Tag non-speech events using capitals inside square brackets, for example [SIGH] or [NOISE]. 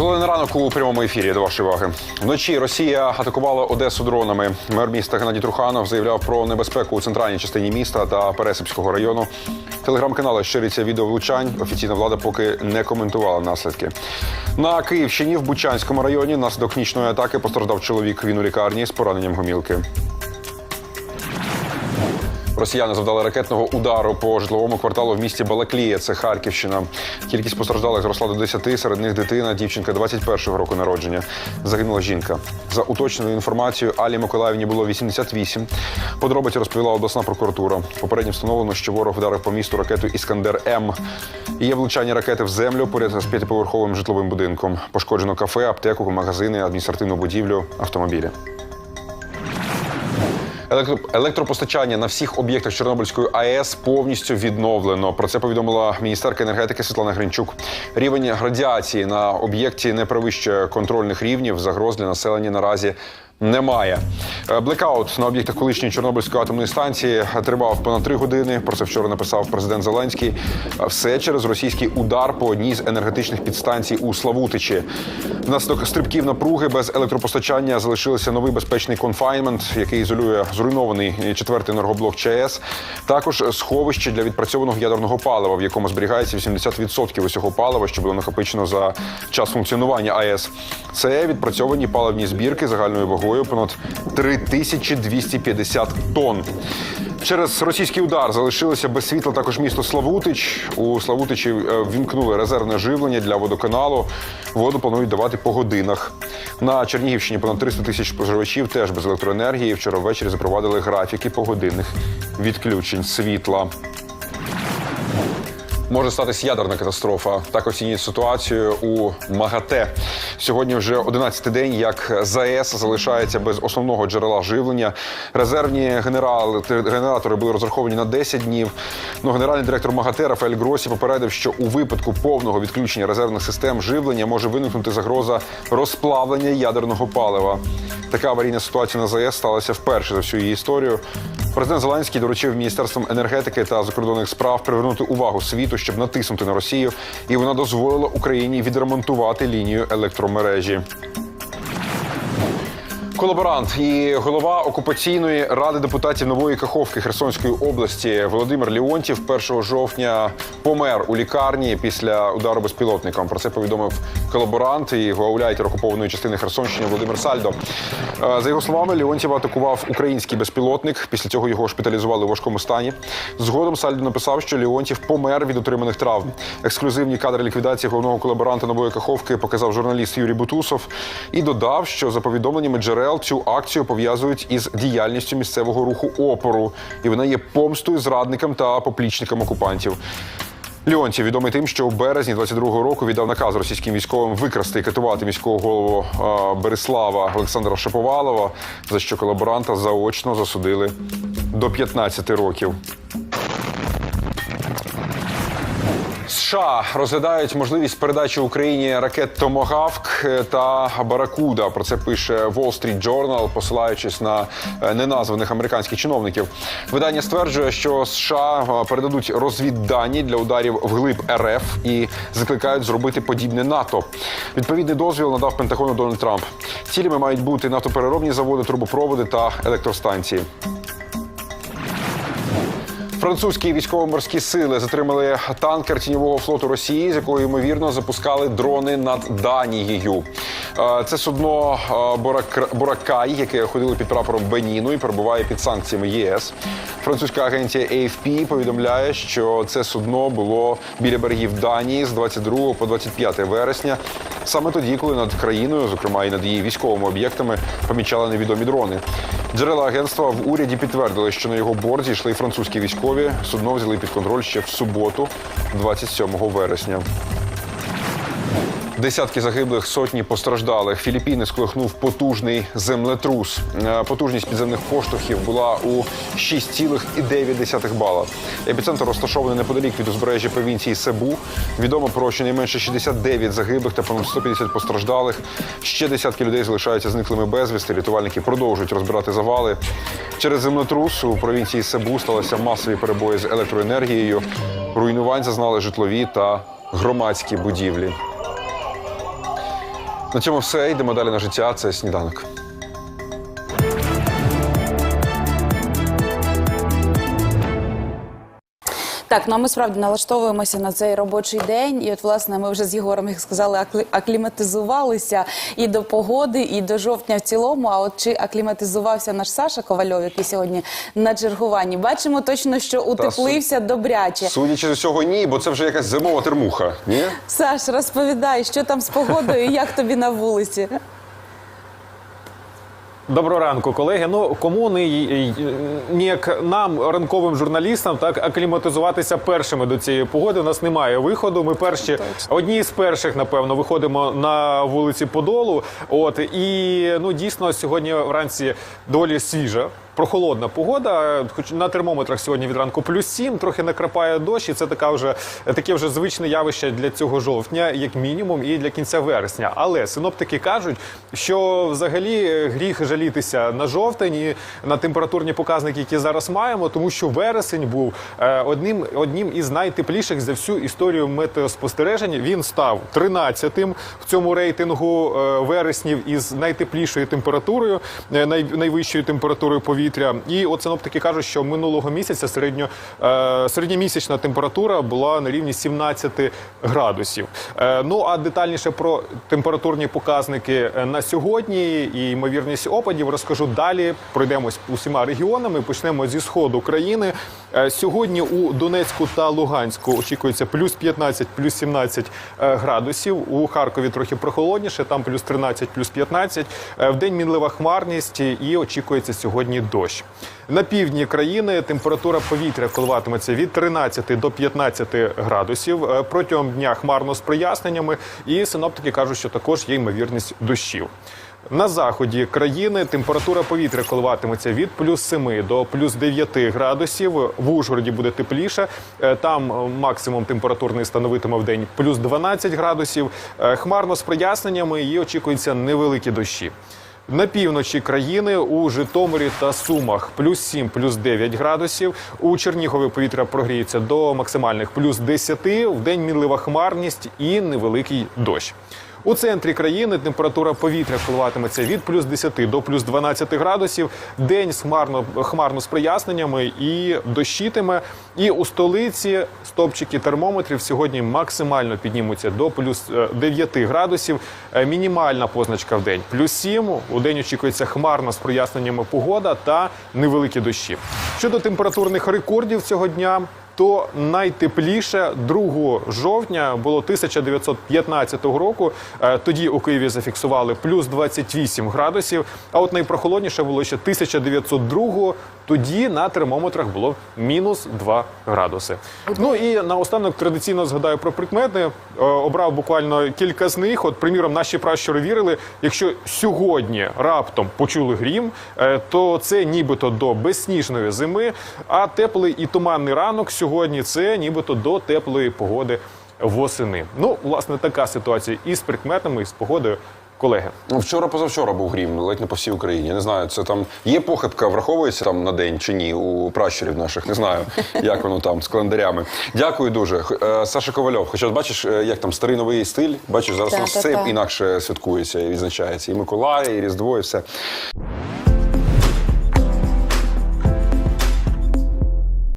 Головний ранок у прямому ефірі до вашої уваги. Влочі Росія атакувала Одесу дронами. Мер міста Геннадій Труханов заявляв про небезпеку у центральній частині міста та Пересипського району. Телеграм-канали шириться відео влучань. Офіційна влада поки не коментувала наслідки. На Київщині в Бучанському районі внаслідок нічної атаки постраждав чоловік. Він у лікарні з пораненням гомілки. Росіяни завдали ракетного удару по житловому кварталу в місті Балаклія. Це Харківщина. Кількість постраждалих зросла до 10, серед них дитина, дівчинка 21-го року народження. Загинула жінка. За уточненою інформацією, Алі Миколаївні було 88. Подробиці розповіла обласна прокуратура. Попередньо встановлено, що ворог вдарив по місту ракету Іскандер М. Є влучання ракети в землю поряд з п'ятиповерховим житловим будинком. Пошкоджено кафе, аптеку, магазини, адміністративну будівлю, автомобілі. Електро- Електропостачання на всіх об'єктах Чорнобильської АЕС повністю відновлено. Про це повідомила міністерка енергетики Світлана Гринчук. Рівень радіації на об'єкті не перевищує контрольних рівнів. Загроз для населення наразі немає. Е, Блекаут на об'єктах колишньої Чорнобильської атомної станції тривав понад три години. Про це вчора написав президент Зеленський. Е, Все через російський удар по одній з енергетичних підстанцій у Славутичі. Внаслідок стрибків напруги без електропостачання залишився новий безпечний конфайнмент, який ізолює зруйнований четвертий енергоблок ЧАЕС. Також сховище для відпрацьованого ядерного палива, в якому зберігається 80% усього палива, що було накопичено за час функціонування АЕС. Це відпрацьовані паливні збірки загальною вагою понад 3250 тонн. Через російський удар залишилося без світла також місто Славутич. У Славутичі е, вімкнули резервне живлення для водоканалу. Воду планують давати по годинах. На Чернігівщині понад 300 тисяч споживачів теж без електроенергії. Вчора ввечері запровадили графіки погодинних відключень світла. Може статись ядерна катастрофа. Так оцінюють ситуацію у МАГАТЕ. Сьогодні вже 11-й день, як ЗАЕС залишається без основного джерела живлення. Резервні генерали генератори були розраховані на 10 днів. Ну, генеральний директор МАГАТЕ Рафаель Гросі попередив, що у випадку повного відключення резервних систем живлення може виникнути загроза розплавлення ядерного палива. Така аварійна ситуація на ЗАЕС сталася вперше за всю її історію. Президент Зеленський доручив міністерствам енергетики та закордонних справ привернути увагу світу, щоб натиснути на Росію, і вона дозволила Україні відремонтувати лінію електромережі. Колаборант і голова окупаційної ради депутатів нової Каховки Херсонської області Володимир Леонтів 1 жовтня помер у лікарні після удару безпілотником. Про це повідомив колаборант і гауляйтер окупованої частини Херсонщини Володимир Сальдо. Е, За його словами, Леонтєва атакував український безпілотник. Після цього його шпиталізували у важкому стані. Згодом Сальдо написав, що Леонтів помер від отриманих травм. Ексклюзивні кадри ліквідації головного колаборанта нової Каховки показав журналіст Юрій Бутусов і додав, що за повідомленнями джерел цю акцію пов'язують із діяльністю місцевого руху опору, і вона є помстою зрадникам та поплічникам окупантів. Леонтів відомий тим, що у березні 22-го року віддав наказ російським військовим викрасти і катувати міського голову Береслава Олександра Шаповалова, за що колаборанта заочно засудили до 15 років. США розглядають можливість передачі Україні ракет Томагавк та Баракуда. Про це пише Wall Street Journal, посилаючись на е, неназваних американських чиновників. Видання стверджує, що США е, передадуть розвіддані для ударів вглиб РФ і закликають зробити подібне НАТО. Відповідний дозвіл надав Пентагону Дональд Трамп. Цілями мають бути нафтопереробні заводи, трубопроводи та електростанції. Французькі військово-морські сили затримали танкер тіньового флоту Росії, з якого ймовірно запускали дрони над Данією. Е, Це судно е, «Борак- Боракай, яке ходило під прапором Беніну і перебуває під санкціями ЄС. Французька агенція AFP повідомляє, що це судно було біля берегів Данії з 22 по 25 вересня. Саме тоді, коли над країною, зокрема і над її військовими об'єктами, помічали невідомі дрони. Джерела агентства в уряді підтвердили, що на його борті йшли французькі військові. Судно взяли під контроль ще в суботу, 27 вересня. Десятки загиблих, сотні постраждалих. Філіппіни сколихнув потужний землетрус. Е, Потужність підземних поштовхів була у 6,9 бала. Епіцентр розташований неподалік від узбережжя провінції Себу. Відомо про щонайменше 69 загиблих та понад 150 постраждалих. Ще десятки людей залишаються зниклими безвісти. Рятувальники продовжують розбирати завали. Через землетрус у провінції Себу сталися масові перебої з електроенергією. Руйнувань зазнали житлові та громадські будівлі. На цьому все. Йдемо далі на життя. Це сніданок. Так, ну а ми справді налаштовуємося на цей робочий день. І от, власне, ми вже з Єгором, як сказали, аклі- акліматизувалися і до погоди, і до жовтня в цілому. А от чи акліматизувався наш Саша Ковальов, який сьогодні на чергуванні? Бачимо точно, що утеплився добряче. Судячи з усього, ні, бо це вже якась зимова термуха. Ні? Саш, розповідай, що там з погодою, і як тобі на вулиці? Доброго ранку, колеги. Ну кому не ніяк нам, ранковим журналістам, так акліматизуватися першими до цієї погоди. У нас немає виходу. Ми перші одні з перших, напевно, виходимо на вулиці Подолу. От і ну дійсно сьогодні вранці доволі свіжа. Прохолодна погода, хоч на термометрах сьогодні від ранку плюс 7, трохи накрапає дощ, і це така вже таке вже звичне явище для цього жовтня, як мінімум, і для кінця вересня. Але синоптики кажуть, що взагалі е, гріх жалітися на жовтень і на температурні показники, які зараз маємо, тому що вересень був е, одним одним із найтепліших за всю історію метеоспостережень. Він став 13-тим в цьому рейтингу е, вереснів із найтеплішою температурою, най, найвищою температурою повітря. І от синоптики кажуть, що минулого місяця середньо, е, середньомісячна температура була на рівні 17 градусів. Е, ну а детальніше про температурні показники е, на сьогодні і ймовірність опадів розкажу далі. Пройдемось усіма регіонами. Почнемо зі сходу країни. Е, сьогодні у Донецьку та Луганську очікується плюс 15, плюс 17 е, градусів. У Харкові трохи прохолодніше, там плюс 13, плюс 15. Е, В день мінлива хмарність і очікується сьогодні дощ. На півдні країни температура повітря коливатиметься від 13 до 15 градусів. Е, Протягом дня хмарно з проясненнями, і синоптики кажуть, що також є ймовірність дощів. На заході країни температура повітря коливатиметься від плюс 7 до плюс 9 градусів. В Ужгороді буде тепліше. Е, Там е, максимум температурний становитиме в день плюс 12 градусів. Хмарно з проясненнями і очікуються невеликі дощі. На півночі країни у Житомирі та Сумах плюс 7, плюс 9 градусів. У Чернігові повітря прогріється до максимальних плюс 10, в день мінлива хмарність і невеликий дощ. У центрі країни температура повітря коливатиметься від плюс 10 до плюс 12 градусів. День хмарно, хмарно з проясненнями і дощитиме. І у столиці стопчики термометрів сьогодні максимально піднімуться до плюс е, 9 градусів. Е, Мінімальна позначка в день плюс 7. У день очікується хмарна з проясненнями погода та невеликі дощі. Щодо температурних рекордів цього дня. То найтепліше 2 жовтня було 1915 року. Е, Тоді у Києві зафіксували плюс 28 градусів. А от найпрохолодніше було ще 1902 Тоді на термометрах було мінус 2 градуси. Ну і наостанок традиційно згадаю про прикмети. Е, Обрав буквально кілька з них. От, приміром, наші пращури вірили, якщо сьогодні раптом почули грім, е, то це нібито до безсніжної зими. А теплий і туманний ранок сьогодні це нібито до теплої погоди восени. Ну, власне, така ситуація і з прикметами, і з погодою. Колеги, Ну, Вчора позавчора був грім, ледь не по всій Україні. Я не знаю, це там є похибка, враховується там на день чи ні у пращурів наших. Не знаю, [LAUGHS] як воно там з календарями. Дякую дуже. Е, Саша Ковальов. Хоча бачиш, е, як там старий новий стиль. Бачиш, зараз у нас все інакше святкується і відзначається. І Миколай, і Різдво, і все.